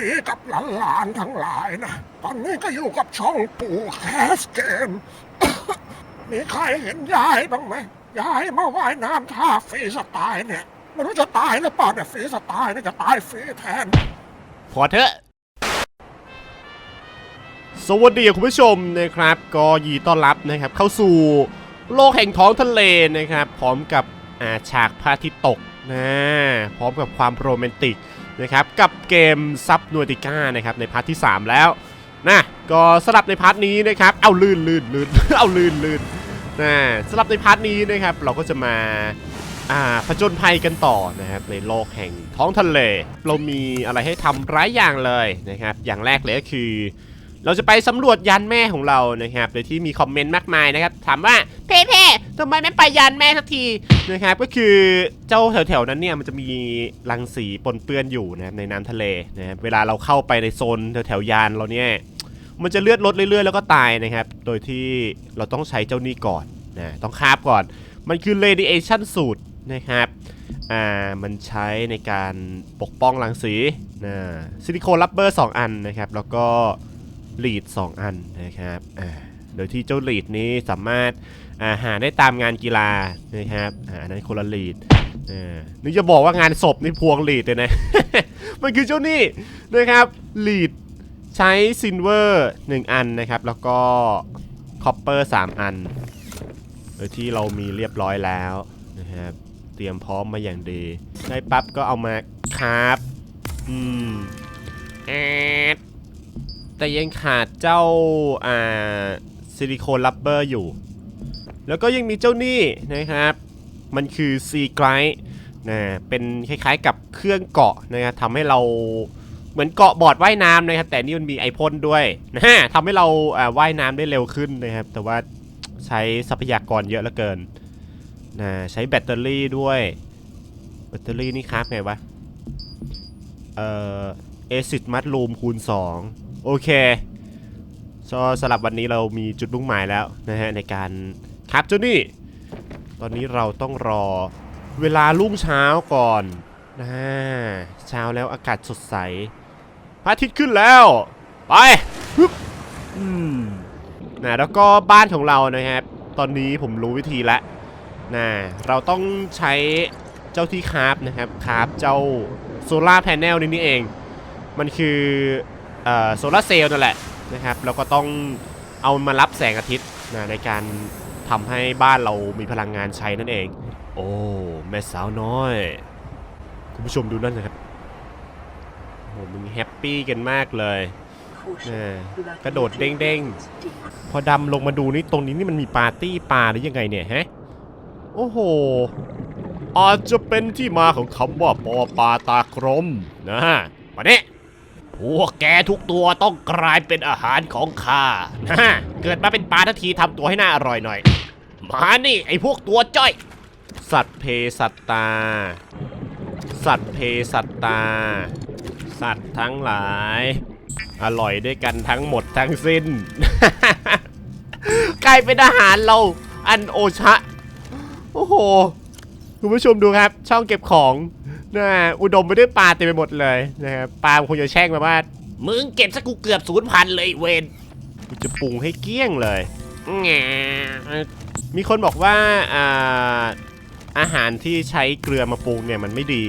ดีกับหลานๆทั้งหลายนะ ตอนนี้ก็อยู่กับช่องปู่แคสเกม มีใครเห็นยายบ้างไหมยายมาว่ายน้ำท่าฟรีสไตล์เนี่ยไม่รู้จะตายหรือเปล่าแต่ยฟรีสไตล์เนี่ยจะตายฟรีแทน พอเถอะ สวัสดีคุณผู้ชมนะครับ ก็ยีต้อนรับนะครับ เข้าสู่โลกแห่งท้องทะเลนะครับ พร้อมกับอาฉากพระอาทิตย์ตก นะพร้อมกับความโรแมนติกนะครับกับเกมซับนัวติก้านะครับในพาร์ทที่ 3 แล้วนะก็สลับในพาร์ทนี้นะครับเอาลื่นลื่นลื่นเอาลื่นลื่นนะสลับในพาร์ทนี้นะครับเราก็จะมาอ่าผจญภัยกันต่อนะครับในโลกแห่งท้องทะเล เรามีอะไรให้ทำหลายอย่างเลยนะครับอย่างแรกเลยก็คือ เราจะไปสำรวจยานแม่ของเรานะครับโดยที่มีคอมเมนต์มากมายนะครับ ถามว่าเพ่เพ่ทำไมไม่ไปยานแม่สักทีนะครับ ก็คือเจ้าแถวๆนั้นเนี่ยมันจะมีรังสีปนเปื้อนอยู่นะครับในน้ำทะเลนะครับเวลาเราเข้าไปในโซนแถวๆยานเราเนี่ยมันจะเลือดลดเรื่อยๆ แล้วก็ตายนะครับ โดยที่เราต้องใช้เจ้านี่ก่อนนะต้องคาบก่อน มันคือ radiation suit นะครับอ่ามันใช้ในการปกป้องรังสีนะซิลิโคนรับเบอร์ 2 อันนะครับ แล้วก็ ลีด2 อันนะครับโดยที่เจ้าลีดนี้สามารถาหาได้ตามงานกีฬานะครับอันนั้นคนละลีดนี่จะบอกว่างานศพนี่พวงลีดเลยนะ มันคือเจ้านี่นะครับลีดใช้ซินเวอร์1อันนะครับ แล้วก็คอปเปอร์3อัน โดยที่เรามีเรียบร้อยแล้วนะครับเตรียมพร้อมมาอย่างดีได้ปั๊บก็เอามาคราฟอืมแอด แต่ยังขาดเจ้าอ่าซิลิโคนลับเบอร์อยู่ แล้วก็ยังมีเจ้านี่นะครับ มันคือซีไกร์นะเป็นคล้ายๆกับเครื่องเกาะนะครับทำให้เราเหมือนเกาะบอร์ดว่ายน้ำนะครับแต่นี่มันมีไอพ่นด้วยนะฮะทำให้เราอ่าว่ายน้ำได้เร็วขึ้นนะครับ แต่ว่าใช้ทรัพยากรเยอะเหลือเกินนะใช้แบตเตอรี่ด้วย แบตเตอรี่นี่ครับไงวะ เอ่อเอซิดมัดรูมคูณ 2 โอเคซอสำหรับวันนี้เรามีจุดมุ่งหมายแล้วนะฮะในการครับเจ้านี่ ตอนนี้เราต้องรอเวลารุ่งเช้าก่อนนะเช้าแล้วอากาศสดใสพระอาทิตย์ขึ้นแล้ว ไปฮึบอืมนะแล้วก็บ้านของเรานะครับ ตอนนี้ผมรู้วิธีแล้วนะเราต้องใช้เจ้าที่คราฟนะครับคราฟเจ้าโซลาร์แผงนี่นี่เอง มันคือเอ่อ โซลาร์เซลล์นั่นแหละนะครับแล้วก็ต้องเอามารับแสงอาทิตย์นะในการทำให้บ้านเรามีพลังงานใช้นั่นเอง โอ้แม่สาวน้อย คุณผู้ชมดูนั่นนะครับโอ้มึงแฮปปี้กันมากเลยนะกระโดดเด้งๆ พอดำลงมาดูนี่ตรงนี้นี่มันมีปาร์ตี้ปลาหรือยังไงเนี่ยฮะ โอ้โห อาจจะเป็นที่มาของคำว่าปอปลาตากรมนะมาเนี่ย พวกแกทุกตัวต้องกลายเป็นอาหารของข้านะเกิดมาเป็นปลาทันทีทำตัวให้น่าอร่อยหน่อย มานี่ไอพวกตัวจ้อย สัตว์เพสัตตา สัตว์เพสัตตา สัตว์ทั้งหลาย อร่อยด้วยกันทั้งหมดทั้งสิ้น กลายเป็นอาหารเราอันโอชะ โอ้โห คุณผู้ชมดูครับ ช่องเก็บของ นะอุดมไปด้วยปลาเต็มไปหมดเลยนะครับปลาคงจะแช่งมาว่ามึงเก็บสักกูเกือบศูนย์พันเลยเวนกูจะปรุงให้เกลี้ยงเลยแง่มีคนบอกว่าอ่าอาหารที่ใช้เกลือมาปรุงเนี่ยมันไม่ดี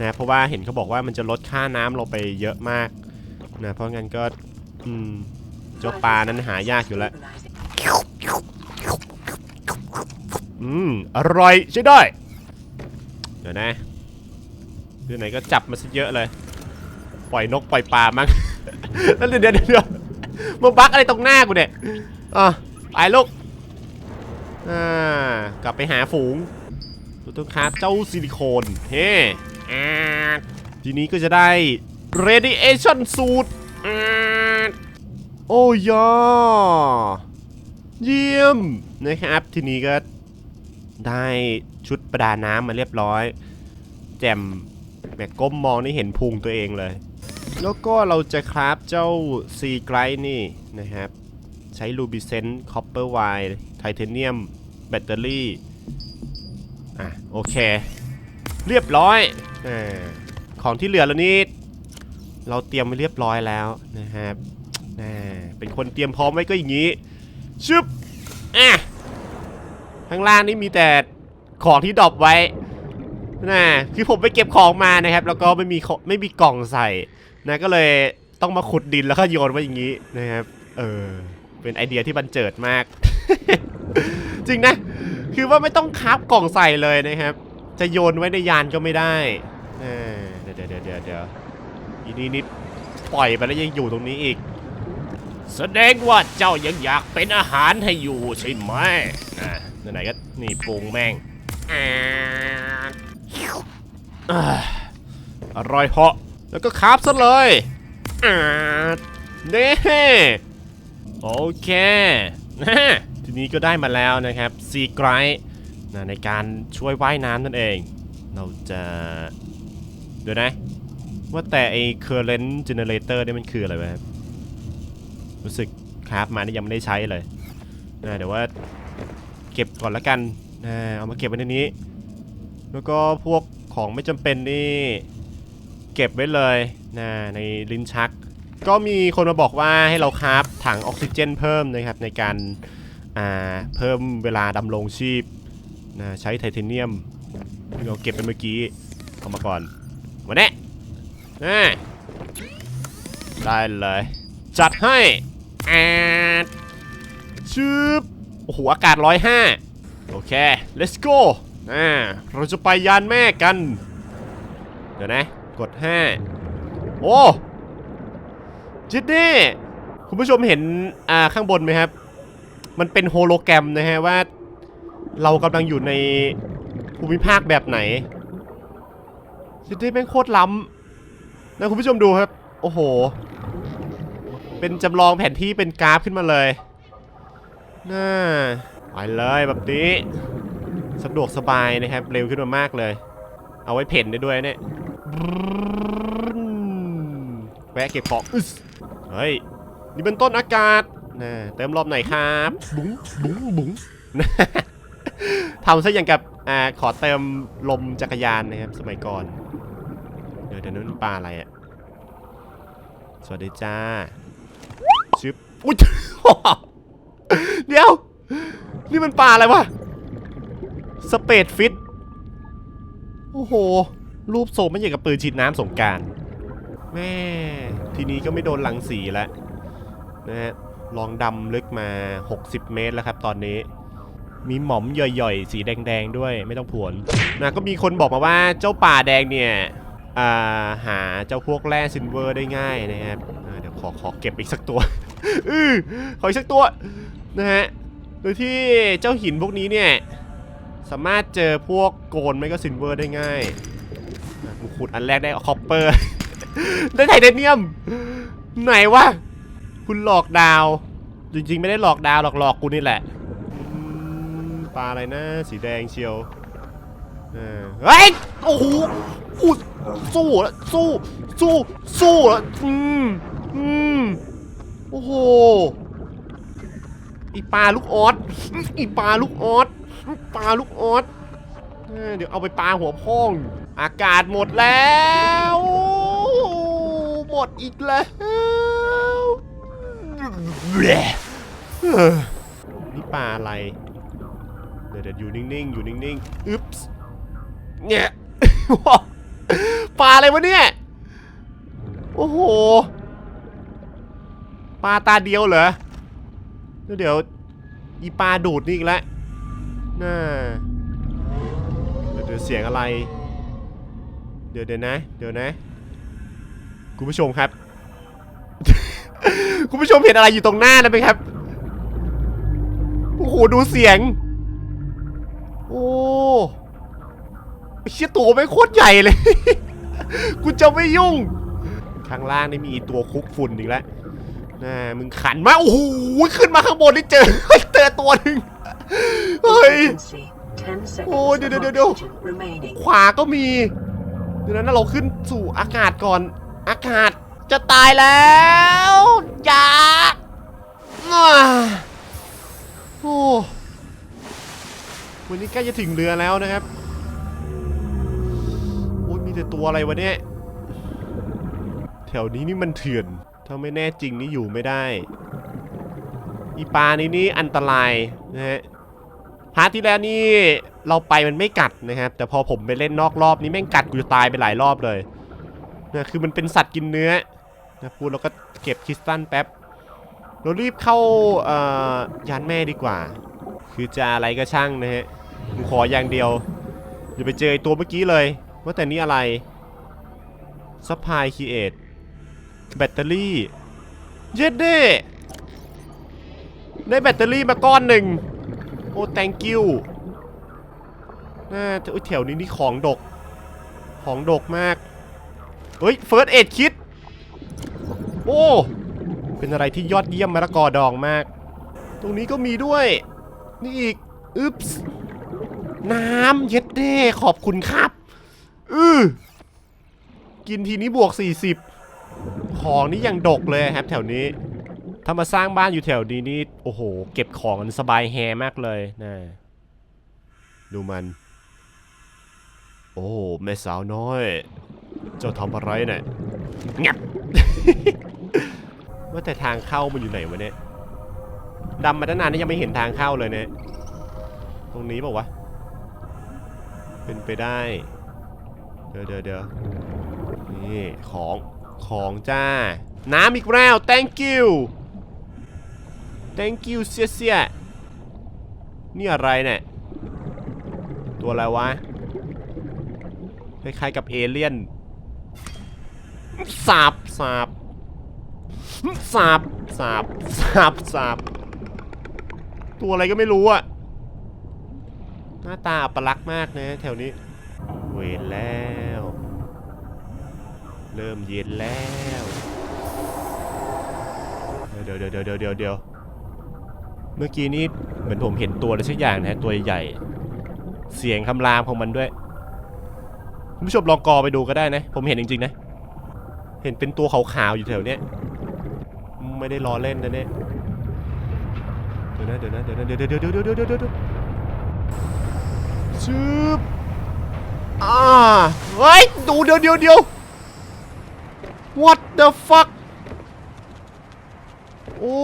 นะเพราะว่าเห็นเขาบอกว่ามันจะลดค่าน้ำเราไปเยอะมากนะเพราะงั้นก็อืมเจ้าปลานั้นหายากอยู่แล้วอืมอร่อยใช่ได้ เดี๋ยวนะ คือไหนก็จับมาซะเยอะเลย ปล่อยนกปล่อยปลามั้ง แล้วเดี๋ยวเดี๋ยวเดี๋ยวมาบักอะไรตรงหน้ากูเนี่ยอะไปลูกอ่ากลับไปหาฝูงตัวต้องคราฟเจ้าซิลิโคนเฮ้อ่าทีนี้ก็จะได้ radiation suit อ่าโอ้ยอเยี่ยมนะครับ ทีนี้ก็ได้ชุดประดาน้ำมาเรียบร้อย แจ่ม แบกก้มมองนี่เห็นพุงตัวเองเลย แล้วก็เราจะคราฟเจ้าซีไกรนี่นะครับ ใช้ลูบิเซนคอปเปอร์ไวไทเทเนียม แบตเตอรี่ อะ โอเค เรียบร้อยอของที่เหลือแล้วนี่เราเตรียมไว้เรียบร้อยแล้วนะครับเป็นคนเตรียมพร้อมไว้ก็อย่างนี้ชึบอะข้างล่างนี่มีแต่ของที่ดรอปไว้ นะคือผมไปเก็บของมานะครับ แล้วก็ไม่มีไม่มีกล่องใส่นะก็เลยต้องมาขุดดินแล้วก็โยนไว้อย่างนี้นะครับเออเป็นไอเดียที่บันเจิดมาก จริงนะ คือว่าไม่ต้องคราฟกล่องใส่เลยนะครับ จะโยนไว้ในยานก็ไม่ได้อ่าเดี๋ยวเดี๋ยวเดี๋ยวเดี๋ยวอีนี่นี่ปล่อยไปแล้วยังอยู่ตรงนี้อีก แสดงว่าเจ้ายังอยากเป็นอาหารให้อยู่ใช่ไหมอ่าไหนๆก็นี่ปรุงแม่งอ่า อร่อยเหาะ แล้วก็คาบซะเลยเน่โอเคทีนี้ก็ได้มาแล้วนะครับซีไกรนะในการช่วยว่ายน้ำนั่นเอง เราจะ เดี๋ยวนะ ว่าแต่ไอ้ current generator นี่มันคืออะไรวะครับรู้สึกคราฟมานี่ยังไม่ได้ใช้เลยนะเดี๋ยวว่าเก็บก่อนละกันนะเอามาเก็บไว้ในนี้ แล้วก็พวก ของไม่จำเป็นนี่ เก็บไว้เลยนะในลิ้นชัก ก็มีคนมาบอกว่าให้เราคราฟถังออกซิเจนเพิ่มนะครับในการอ่าเพิ่มเวลาดำรงชีพนะใช้ไทเทเนียมที่เราเก็บไปเมื่อกี้เอามาก่อนมาแน่นะได้เลย จัดให้แอดชืบโอ้โหอากาศ105โอเค let's go อ่าเราจะไปยานแม่กัน เดี๋ยวนะ กด 5 โอ้จิดนี่คุณผู้ชมเห็นอ่าข้างบนไหมครับ มันเป็นโฮโลแกรมนะฮะว่า เรากำลังอยู่ในภูมิภาคแบบไหนจิดนี่แม่งโคตรล้ำนะคุณผู้ชมดูครับ โอ้โห เป็นจำลองแผนที่เป็นกราฟขึ้นมาเลยน่าไปเลยแบบนี้ สะดวกสบายนะครับ เร็วขึ้นมามากเลย เอาไว้เพ่นได้ด้วยเนี่ยแวะเก็บของอึสเฮ้ย นี่เป็นต้นอากาศนะเติมรอบไหนครับ บุ๋งบุ๋งบุ๋งทำซะอย่างกับอ่าขอเติมลมจักรยานนะครับ สมัยก่อน เดี๋ยวเดี๋ยวนั้นปลาอะไรอะสวัสดีจ้าชึบอุ้ยเดี๋ยว นี่มันปลาอะไรวะ สเปดฟิต โอ้โห รูปทรงไม่อย่กับปืนฉีดน้ำสงการ แม่ ทีนี้ก็ไม่โดนหลังสีแล้วนะฮะ ลองดำลึกมา 60 เมตรแล้วครับตอนนี้ มีหมอมย่อยๆ สีแดงๆ ด้วยไม่ต้องผวนนะก็มีคนบอกมาว่าเจ้าป่าแดงเนี่ยอ่าหาเจ้าพวกแร่ซิลเวอร์ได้ง่ายนะครับเดี๋ยวขอขอเก็บอีกสักตัวอือขออีกสักตัวนะฮะโดยที่เจ้าหินพวกนี้เนี่ย สามารถเจอพวกโกลไม่ก็ซิลเวอร์ได้ง่ายอะกูขุดอันแรกได้คอปเปอร์ ได้ไทเทเนียม ไหนวะ คุณหลอกดาว จริงๆ ไม่ได้หลอกดาวหรอกหลอกกูนี่แหละ ปลาอะไรนะ สีแดงเชียวเออเฮ้ย โอ้โหสู้แล้วสู้ สู้ สู้แล้วอืมอืมโอ้โห อีปลาลูกออส อีปลาลูกออส ปลาลูกออสเดี๋ยวเอาไปปลาหัวพอง อากาศหมดแล้ว หมดอีกแล้วนี่ปลาอะไร เดี๋ยวอยู่นิ่งๆ อยู่นิ่งๆ อึ๊บส์เนี่ยปลาอะไรวะเนี่ย โอ้โห ปลาตาเดียวเหรอ เดี๋ยวอีปลาดูดนี่อีกแล้ว น่าเดี๋ยวเดี๋ยวเสียงอะไร เดี๋ยวเดี๋ยวนะ เดี๋ยวนะ คุณผู้ชมครับ คุณผู้ชมเห็นอะไรอยู่ตรงหน้านะไหมครับ โอ้โห ดูเสียงโอ้ไอ้เชี่ยตัวไม่โคตรใหญ่เลย กูจะไม่ยุ่ง ข้างล่างนี่มีตัวคุกฝุ่นอีกแล้วน่ามึงขันมา โอ้โห ขึ้นมาข้างบนนี่เจอ เจอตัวหนึ่ง เฮ้ย โอ้ Oh, เดี๋ยวเดี๋เดี๋ยยววเดี๋เดี๋ยยววขวาก็มีดังนั้นเราขึ้นสู่อากาศก่อน อากาศจะตายแล้วอย่าอ่าโอ้วันนี้ใกล้จะถึงเรือแล้วนะครับโอ้ยมีแต่ตัวอะไรวะเนี่ยทแถวนี้นี่มันเถื่อน ถ้าไม่แน่จริงนี่อยู่ไม่ได้ อีปลานี้นี่อันตรายนะฮะ พาร์ทที่แล้วนี่เราไปมันไม่กัดนะครับ แต่พอผมไปเล่นนอกรอบนี้แม่งกัดกูจะตายไปหลายรอบเลยนะคือมันเป็นสัตว์กินเนื้อนะพูดแล้วก็เก็บคริสตัลแป๊บเรารีบเข้าเอ่อยานแม่ดีกว่า คือจะอะไรก็ช่างนะฮะผมขออย่างเดียวอย่าไปเจอไอ้ตัวเมื่อกี้เลย ว่าแต่นี่อะไรซัพพลายคีเอทแบตเตอรี่ เย็ดเด้ได้แบตเตอรี่มาก้อนหนึ่ง โอ้ thank you น่าจะอุ๊ยแถวนี้นี่ของดก ของดกมาก เฮ้ย first aid kit โอ้ เป็นอะไรที่ยอดเยี่ยมมะละกอดองมาก ตรงนี้ก็มีด้วย นี่อีก อึ๊บส์น้ำเย็ดเด้ขอบคุณครับ อือกินทีนี้บวก 40 ของนี่ยังดกเลยครับแถวนี้ ถ้ามาสร้างบ้านอยู่แถวนี้นี่โอ้โห เก็บของกันสบายแฮมากเลยนะดูมัน โอ้แม่สาวน้อย เจ้าทำอะไรเนี่ยงับว่าแต่ทางเข้ามันอยู่ไหนวะเนี่ยดำมาตั้งนานนี่ยังไม่เห็นทางเข้าเลยเนี่ยตรงนี้บอกว่าวะ เป็นไปได้ เดี๋ยวเดี๋ยวเดี๋ยวนี่ ของของจ้า น้ำอีกแล้ว thank you thank you เสียเสียนี่อะไรเนี่ย ตัวอะไรวะ คล้ายๆกับเอเลี่ยนสาบสาบสาบสาบสาบสาบตัวอะไรก็ไม่รู้อะหน้าตาอัปลักษณ์มากนะแถวนี้ เวรแล้ว เริ่มเย็นแล้ว เดี๋ยวเดี๋ยวเดี๋ยวเดี๋ยวเดี๋ยว เมื่อกี้นี้เหมือนผมเห็นตัวอะไรสักอย่างนะฮะตัวใหญ่ เสียงคำรามของมันด้วยคุณผู้ชมลองกอไปดูก็ได้นะ ผมเห็นจริงๆนะ เห็นเป็นตัวขาวๆอยู่แถวเนี้ยไม่ได้ล้อเล่นนะเนี่ยเดี๋ยวนะเดี๋ยวนะเดี๋ยวนะเดี๋ยวเดี๋ยวเดี๋ยวเดี๋ยวเดี๋ยวเดี๋ยวเดี๋ยวชึบอ่าเฮ้ยดูเดี๋ยวเดี๋ยวเดี๋ยว what the fuck โอ้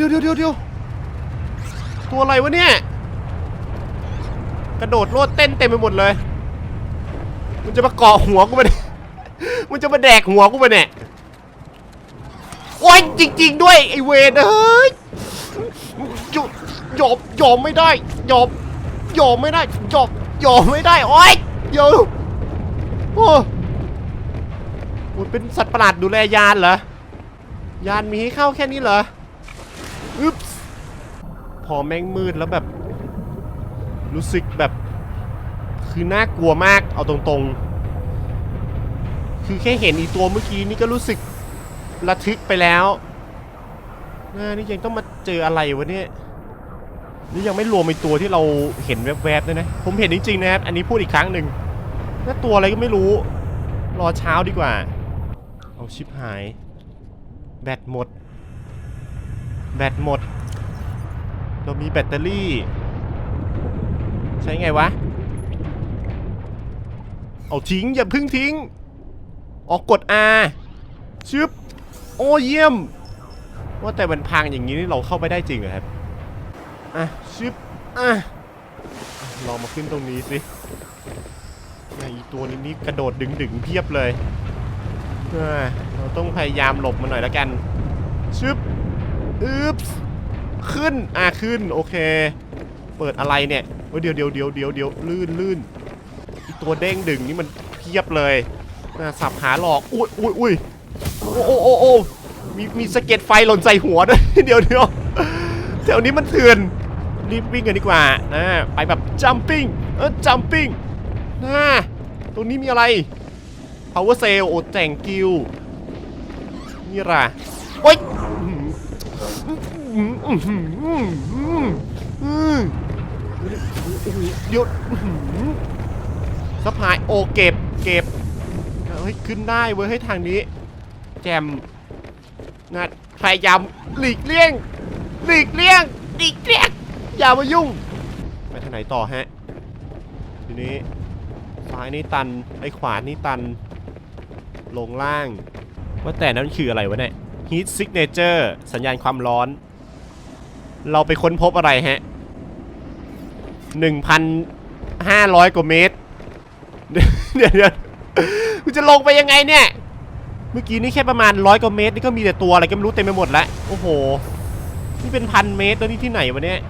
ดี๋ยวเดี๋ยวเดี๋ยวเดี๋ยวเดี๋ยวตัวอะไรวะเนี่ย กระโดดโลดเต้นเต็มไปหมดเลย มันจะมาเกาะหัวกูมาเนี่ยมันจะมาแดกหัวกูมาเนี่ยโอ้ยจริง ๆ ด้วยไอเวนเฮ้ยยอมยอมยอมไม่ได้ยอมยอมไม่ได้ยอมยอมไม่ได้โอ้ยเดี๋ยวโอ้มันเป็นสัตว์ประหลาดดูแลยานเหรอยานมีให้เข้าแค่นี้เหรอ อแม่งมืดแล้วแบบ รู้สึกแบบคือน่ากลัวมากเอาตรงๆ คือแค่เห็นอีตัวเมื่อกี้นี่ก็รู้สึกระทึกไปแล้วน่านี่ยังต้องมาเจออะไรวะเนี่ยนี่ยังไม่รวมไอตัวที่เราเห็นแวบๆด้วยนะ ผมเห็นจริงๆนะครับ อันนี้พูดอีกครั้งหนึ่งน่าตัวอะไรก็ไม่รู้ รอเช้าดีกว่า เอาชิปหาย แบตหมด แบตหมด เรามีแบตเตอรี่ ใช้ไงวะ เอาทิ้ง อย่าพึ่งทิ้ง ออกกด R ชึบ โอ้เยี่ยม ว่าแต่มันพังอย่างนี้นี่เราเข้าไปได้จริงเหรอครับ อะชึบ อะ ลองมาขึ้นตรงนี้สิไอตัวนี้นี่กระโดดดึงดึงๆเพียบเลย เราต้องพยายามหลบมันหน่อยแล้วกัน ชึบ อึ๊บ ขึ้น อะขึ้น โอเค เปิดอะไรเนี่ยเฮ้ยเดี๋ยวเดี๋ยวเดี๋ยวเดี๋ยวเดี๋ยวลื่นลื่นตัวเด้งดึงนี่มันเพียบเลยน่าสับหาหลอก อุ้ยอุ้ยอุ้ยโอ้โอ้โอ้โอ้มีมีสะเก็ดไฟหล่นใส่หัวด้วย เดี๋ยวเดี๋ยวแถวนี้มันเถื่อน รีบวิ่งกันดีกว่านะไปแบบ jumping เออ jumping นะตรงนี้มีอะไร power sail โอ้แต่งกิวนี่อะไรโอ๊ย หืออื้อหืออื้อหืออื้อหือเดี๋ยวอื้อหือสะพายโอเก็บเก็บเฮ้ยขึ้นได้เว้ยให้ทางนี้ แจมนะพยายามหลีกเลี่ยงหลีกเลี่ยงหลีกเลี่ยงอย่ามายุ่งไปทางไหนต่อฮะทีนี้ซ้ายนี่ตันไอ้ขวานี่ตัน ลงล่าง ว่าแต่นั้นคืออะไรวะเนี่ย Heat Signature สัญญาณความร้อน เราไปค้นพบอะไรฮะ 1,500 กว่าเมตร เดี๋ยวเดี๋ยวกูจะลงไปยังไงเนี่ย เมื่อกี้นี่แค่ประมาณร้อยกว่าเมตร นี่ก็มีแต่ตัวอะไรก็ไม่รู้เต็มไปหมดแล้ว โอ้โห นี่เป็นพันเมตรแล้วนี่ที่ไหนวะเนี่ย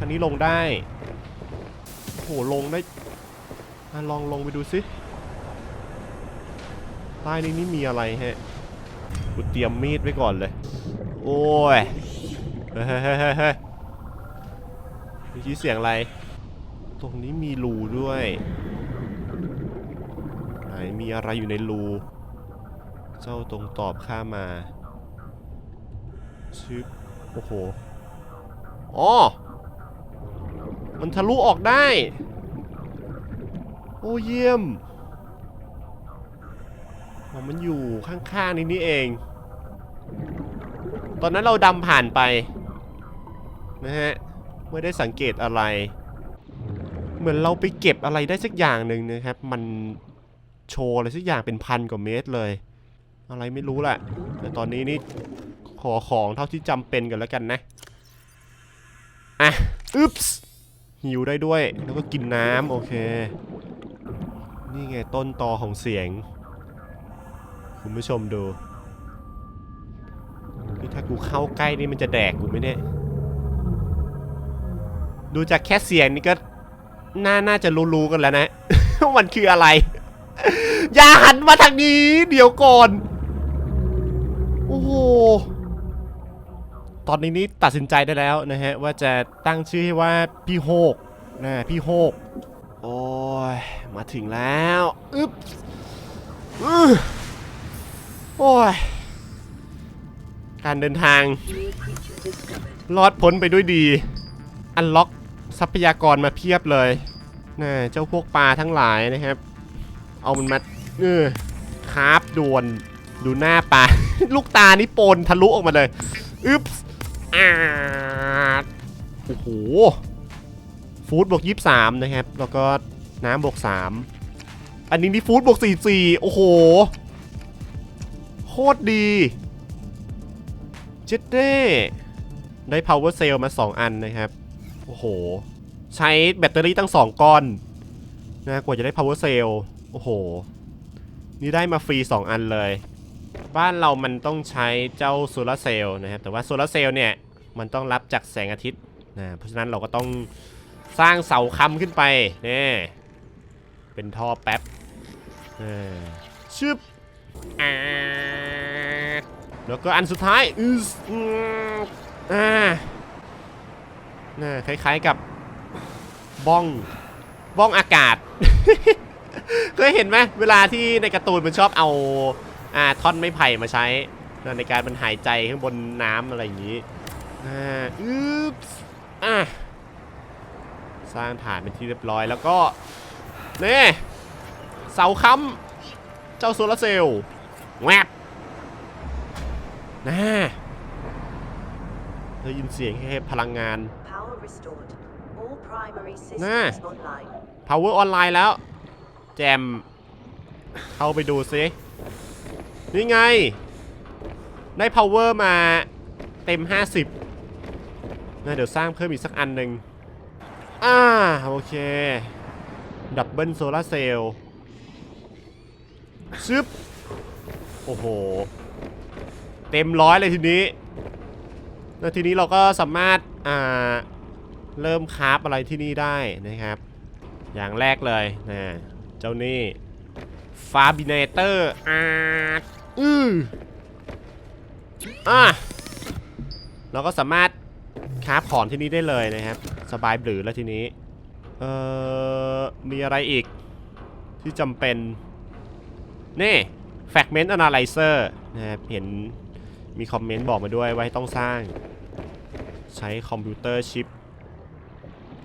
อันนี้ลงได้ โอ้โห ลงได้อลองลงไปดูสิใต้นี้นี่มีอะไรฮะ กูเตรียมมีดไว้ก่อนเลย โอ้ย เฮ้ยเฮ้ยเฮ้ยเฮ้ยเฮ้ยเมื่อเสียงอะไร ตรงนี้มีรูด้วย ไหนมีอะไรอยู่ในรู เจ้าตรงตอบข้ามา ชึบ โอ้โห อ๋อ มันทะลุออกได้ โอ้เยี่ยม อ๋อมันอยู่ข้างๆนี้นี่เอง ตอนนั้นเราดำผ่านไปนะฮะไม่ได้สังเกตอะไร เหมือนเราไปเก็บอะไรได้สักอย่างหนึ่งนะครับ มันโชว์อะไรสักอย่างเป็นพันกว่าเมตรเลย อะไรไม่รู้แหละแต่ตอนนี้นี่ขอของเท่าที่จำเป็นกันแล้วกันนะอะอึ๊บส์หิวได้ด้วยแล้วก็กินน้ำโอเค นี่ไงต้นตอของเสียง คุณผู้ชมดูนี่ถ้ากูเข้าใกล้นี่มันจะแดกกูไหมเนี่ยดูจากแค่เสียงนี่ก็น่าน่าจะรู้ๆกันแล้วนะว่ามันคืออะไร อย่าหันมาทางนี้ เดี๋ยวก่อน โอ้โห ตอนนี้นี่ตัดสินใจได้แล้วนะฮะ ว่าจะตั้งชื่อให้ว่าพี่โฮกนะพี่โฮก โอ้ย มาถึงแล้ว อึ๊บอื้อ โอ้ย การเดินทาง รอดพ้นไปด้วยดี อันล็อกทรัพยากรมาเพียบเลยน่าเจ้าพวกปลาทั้งหลายนะครับ เอามันมาเออคาบด่วนดูหน้าปลา ลูกตานี่โปนทะลุออกมาเลยอึ๊บอ่าโอ้โห ฟู้ดบวกยี่สามนะครับ แล้วก็น้ำบวกสามอันนี้นี่ฟู้ดบวกสี่สี่โอ้โห โคตรดีเจ็ดเด้ได้ power cell มา 2 อันนะครับ โอ้โห ใช้แบตเตอรี่ตั้ง 2 ก้อนนะกว่าจะได้ power cell โอ้โห นี่ได้มาฟรี 2 อันเลย บ้านเรามันต้องใช้เจ้าโซลาร์เซลล์นะครับ แต่ว่าโซลาร์เซลล์เนี่ย มันต้องรับจากแสงอาทิตย์นะ เพราะฉะนั้นเราก็ต้องสร้างเสาค้ำขึ้นไปนี่เป็นท่อแป๊บเออชึบ แล้วก็อันสุดท้ายอืออ่าน่าคล้ายๆกับบ้องบ้องอากาศเคยเห็นไหมเวลาที่ในการ์ตูนมันชอบเอาอ่าท่อนไม้ไผ่มาใช้ในการมันหายใจข้างบนน้ำอะไรอย่างนี้อ่าอึ๊บอะสร้างฐานเป็นที่เรียบร้อยแล้วก็เนี่เสาค้ำ เจ้าโซลาร์เซลล์แวบนะได้ยินเสียงแค่พลังงาน Power restored. All primary Nah. systems online. power ออนไลน์แล้ว แจม เข้าไปดูซิ นี่ไง ได้ power มาเต็ม 50นะเดี๋ยวสร้างเพิ่มอีกสักอันหนึ่งอ่า โอเค ดับเบิลโซลาเซลล์ ชึบ โอ้โห เต็มร้อยเลยทีนี้แล้วทีนี้เราก็สามารถ อ่า เริ่มคราฟอะไรที่นี่ได้นะครับ อย่างแรกเลยนะเจ้านี่ฟาบิเนเตอร์อาอืออะเราก็สามารถคราฟของที่นี่ได้เลยนะครับ สบายบลือแล้วทีนี้ เอ่อ มีอะไรอีกที่จำเป็น นี่ Fragment Analyzer นะครับเห็นมีคอมเมนต์บอกมาด้วยว่าให้ต้องสร้าง ใช้คอมพิวเตอร์ชิป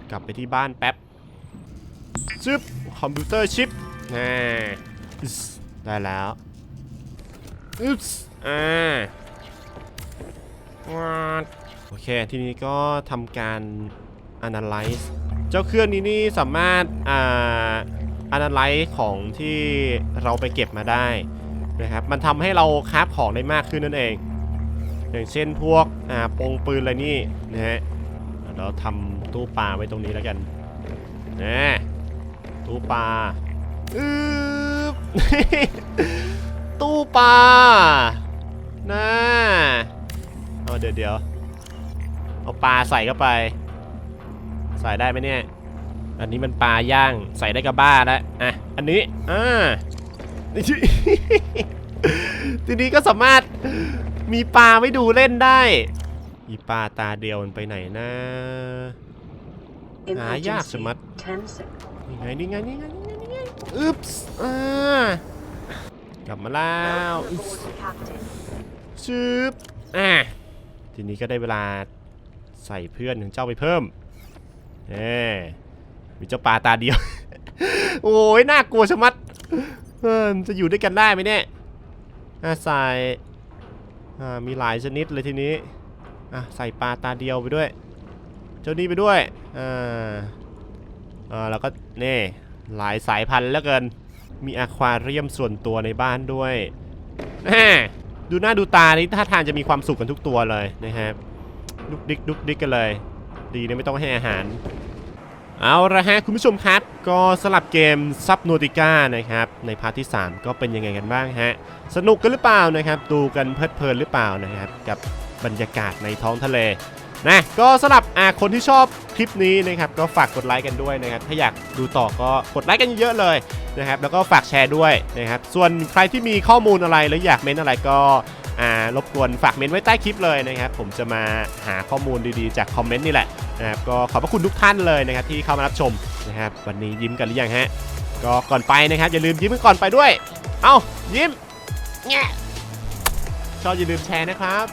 กลับไปที่บ้านแป๊บชึบคอมพิวเตอร์ชิปน่ได้แล้วอึ๊บอ่าวาดโอเค ทีนี้ก็ทำการ analyze เจ้าเครื่องนี้นี่สามารถ อ่า analyze ของที่เราไปเก็บมาได้นะครับ มันทำให้เราคราฟของได้มากขึ้นนั่นเอง อย่างเช่นพวกอ่าปงปืนอะไรนี่นะฮะเราทำตู้ปลาไว้ตรงนี้แล้วกันนะตู้ปลาอืบตู้ปลานะเอาเดี๋ยวเดี๋ยวเอาปลาใส่เข้าไป ใส่ได้ไหมเนี่ย อันนี้มันปลาย่างใส่ได้กับบ้าแล้วอะอันนี้อ่าทีนี้ก็สามารถมีปลาไว้ดูเล่นได้ อีปลาตาเดียวมันไปไหนนะหายากสมัดนี่ไงนี่ไงนี่ไงนี่ไงนี่ไงอึ๊บส์อ่ากลับมาแล้ว Welcome อึ๊บอะทีนี้ก็ได้เวลาใส่เพื่อนของเจ้าไปเพิ่มเอ มีเจ้าปลาตาเดียว โอ้ยน่ากลัวชะมัดเออจะอยู่ด้วยกันได้ไหมเนี่ยอะใส่มีหลายชนิดเลยทีนี้อะใส่ปลาตาเดียวไปด้วย เจ้านี้ไปด้วยอ่าอ่าแล้วก็นี่หลายสายพันธุ์แล้วเกิน มีอะควาเรียมส่วนตัวในบ้านด้วยแหมดูหน้าดูตานี่ท่าทางจะมีความสุขกันทุกตัวเลยนะครับดุกดิกดุกดิกกันเลย ดีนะไม่ต้องให้อาหาร เอาละฮะคุณผู้ชมครับ ก็สลับเกมซับโนติก้านะครับในพาร์ทที่ 3 ก็เป็นยังไงกันบ้างฮะ สนุกกันหรือเปล่านะครับ ดูกันเพลิดเพลินหรือเปล่านะครับ กับบรรยากาศในท้องทะเลนะก็สำหรับอ่าคนที่ชอบคลิปนี้นะครับ ก็ฝากกดไลค์กันด้วยนะครับ ถ้าอยากดูต่อก็กดไลค์กันเยอะๆเลยนะครับ แล้วก็ฝากแชร์ด้วยนะครับ ส่วนใครที่มีข้อมูลอะไรหรืออยากเม้นอะไรก็ อ่ารบกวนฝากเม้นไว้ใต้คลิปเลยนะครับ ผมจะมาหาข้อมูลดีๆ จากคอมเมนต์นี่แหละนะครับก็ขอบพระคุณทุกท่านเลยนะครับที่เข้ามารับชมนะครับวันนี้ยิ้มกันหรือยังฮะก็ก่อนไปนะครับอย่าลืมยิ้มกันก่อนไปด้วย เอ้ายิ้มแง่ชอบอย่าลืมแชร์นะครับ